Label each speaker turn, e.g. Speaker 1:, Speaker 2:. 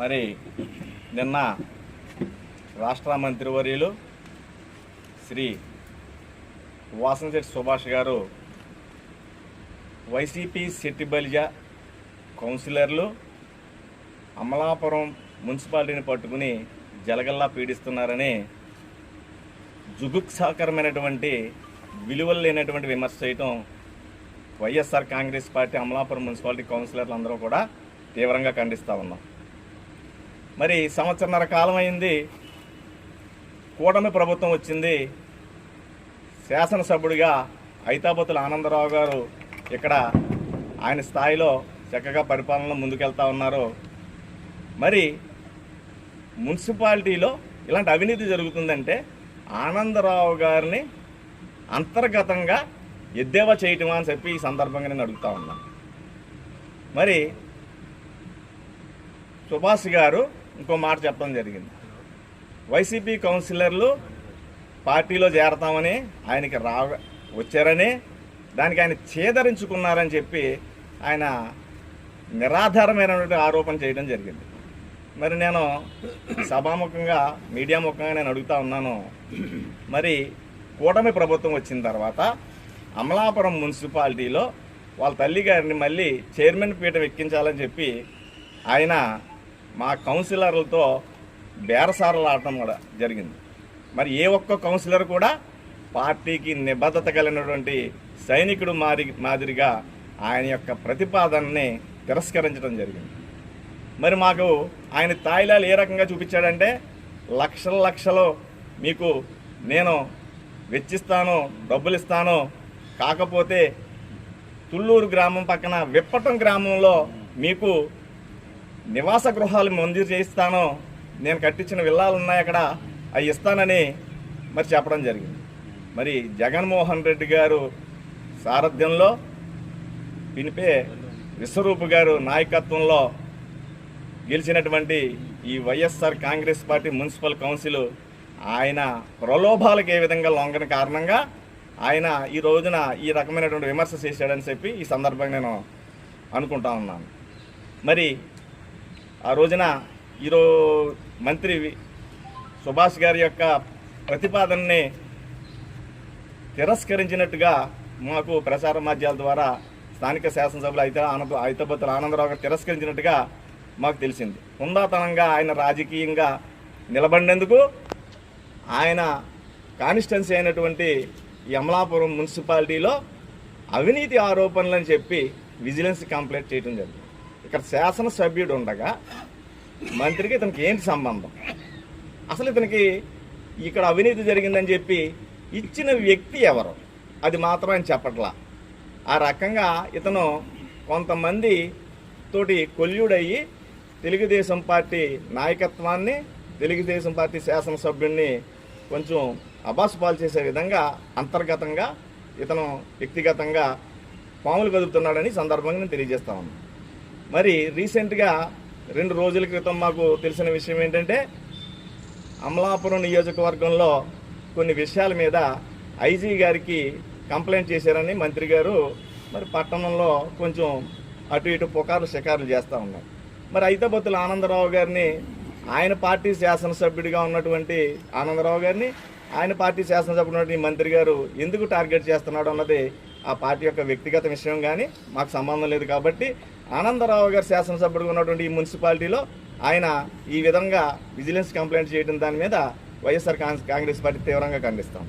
Speaker 1: మరి నిన్న రాష్ట్ర మంత్రివర్యులు శ్రీ వాసంశెట్టి సుభాష్ గారు వైసీపీ సెట్టిబలిజ కౌన్సిలర్లు అమలాపురం మున్సిపాలిటీని పట్టుకుని జలగల్లా పీడిస్తున్నారని జుగుప్సాకరమైనటువంటి విలువలు లేనటువంటి విమర్శ చేయటం వైఎస్ఆర్ కాంగ్రెస్ పార్టీ అమలాపురం మున్సిపాలిటీ కౌన్సిలర్లు అందరూ కూడా తీవ్రంగా ఖండిస్తూ ఉన్నాం. మరి సంవత్సరన్నర కాలం అయింది కూటమి ప్రభుత్వం వచ్చింది. శాసనసభ్యుడిగా ఐతాబతుల ఆనందరావు గారు ఇక్కడ ఆయన స్థాయిలో చక్కగా పరిపాలనలో ముందుకెళ్తా ఉన్నారు. మరి మున్సిపాలిటీలో ఇలాంటి అవినీతి జరుగుతుందంటే ఆనందరావు గారిని అంతర్గతంగా ఎద్దేవా చేయటమా అని చెప్పి ఈ సందర్భంగా నేను అడుగుతా ఉన్నాను. మరి సుభాష్ గారు ఇంకో మాట చెప్పడం జరిగింది. వైసీపీ కౌన్సిలర్లు పార్టీలో చేరతామని ఆయనకి రా వచ్చారని దానికి ఆయన చేదరించుకున్నారని చెప్పి ఆయన నిరాధారమైనటువంటి ఆరోపణ చేయడం జరిగింది. మరి నేను సభాముఖంగా మీడియా ముఖంగా నేను అడుగుతా ఉన్నాను. మరి కూటమి ప్రభుత్వం వచ్చిన తర్వాత అమలాపురం మున్సిపాలిటీలో వాళ్ళ తల్లి గారిని మళ్ళీ చైర్మన్ పీఠం ఎక్కించాలని చెప్పి ఆయన మా కౌన్సిలర్లతో బేరసారలు ఆడటం కూడా జరిగింది. మరి ఏ ఒక్క కౌన్సిలర్ కూడా పార్టీకి నిబద్ధత కలిగినటువంటి సైనికుడు మారి మాదిరిగా ఆయన యొక్క ప్రతిపాదనని తిరస్కరించడం జరిగింది. మరి మాకు ఆయన తాయిలాలు ఏ రకంగా చూపించాడంటే లక్షల లక్షలు మీకు నేను వెచ్చిస్తాను డబ్బులు ఇస్తాను కాకపోతే తుళ్ళూరు గ్రామం పక్కన విప్పటం గ్రామంలో మీకు నివాస గృహాలు మంజూరు చేయిస్తాను నేను కట్టించిన విల్లాలు ఉన్నాయి అక్కడ అవి ఇస్తానని మరి చెప్పడం జరిగింది. మరి జగన్మోహన్ రెడ్డి గారు సారథ్యంలో పినిపే విశ్వరూప్ గారు నాయకత్వంలో గెలిచినటువంటి ఈ YSR Congress party municipal council ఆయన ప్రలోభాలకు ఏ విధంగా లొంగని కారణంగా ఆయన ఈ రోజున ఈ రకమైనటువంటి విమర్శ చేశాడని చెప్పి ఈ సందర్భంగా నేను అనుకుంటా ఉన్నాను. మరి ఆ రోజున ఈరో మంత్రి సుభాష్ గారి యొక్క ప్రతిపాదనని తిరస్కరించినట్టుగా మాకు ప్రసార మాధ్యాల ద్వారా స్థానిక శాసనసభలో అయితే ఆనంద ఐతబత్తుల ఆనందరావు గారు తిరస్కరించినట్టుగా మాకు తెలిసింది. హుందాతనంగా ఆయన రాజకీయంగా నిలబడినందుకు ఆయన కాన్స్టిట్యున్సీ అయినటువంటి యమలాపురం మున్సిపాలిటీలో అవినీతి ఆరోపణలని చెప్పి విజిలెన్స్ కంప్లైంట్ చేయడం జరిగింది. ఇక్కడ శాసనసభ్యుడు ఉండగా మంత్రికి ఇతనికి ఏంటి సంబంధం? అసలు ఇతనికి ఇక్కడ అవినీతి జరిగిందని చెప్పి ఇచ్చిన వ్యక్తి ఎవరు? అది మాత్రం ఆయన చెప్పట్లా. ఆ రకంగా ఇతను కొంతమంది తోటి కొల్యుడయ్యి తెలుగుదేశం పార్టీ నాయకత్వాన్ని తెలుగుదేశం పార్టీ శాసనసభ్యుడిని కొంచెం అబాసుపాలు చేసే విధంగా అంతర్గతంగా ఇతను వ్యక్తిగతంగా పాములు కదుపుతున్నాడని సందర్భంగా నేను తెలియజేస్తా ఉన్నాను. మరి రీసెంట్గా రెండు రోజుల క్రితం మాకు తెలిసిన విషయం ఏంటంటే అమలాపురం నియోజకవర్గంలో కొన్ని విషయాల మీద ఐజీ గారికి కంప్లైంట్ చేశారని మంత్రి గారు మరి పట్టణంలో కొంచెం అటు ఇటు పుకార్లు షికారులు చేస్తూ ఉన్నారు. మరి ఐతబత్తుల ఆనందరావు గారిని ఆయన పార్టీ శాసనసభ్యుడిగా ఉన్నటువంటి ఆనందరావు గారిని ఆయన పార్టీ శాసనసభ్యుడు మంత్రి గారు ఎందుకు టార్గెట్ చేస్తున్నాడు అన్నది ఆ పార్టీ యొక్క వ్యక్తిగత విషయం కానీ మాకు సంబంధం లేదు కాబట్టి ఆనందరావు గారు శాసనసభ్యుడిగా ఉన్నటువంటి ఈ మున్సిపాలిటీలో ఆయన ఈ విధంగా విజిలెన్స్ కంప్లైంట్ చేయడం దాని మీద వైఎస్ఆర్ కాంగ్రెస్ పార్టీ తీవ్రంగా ఖండిస్తాం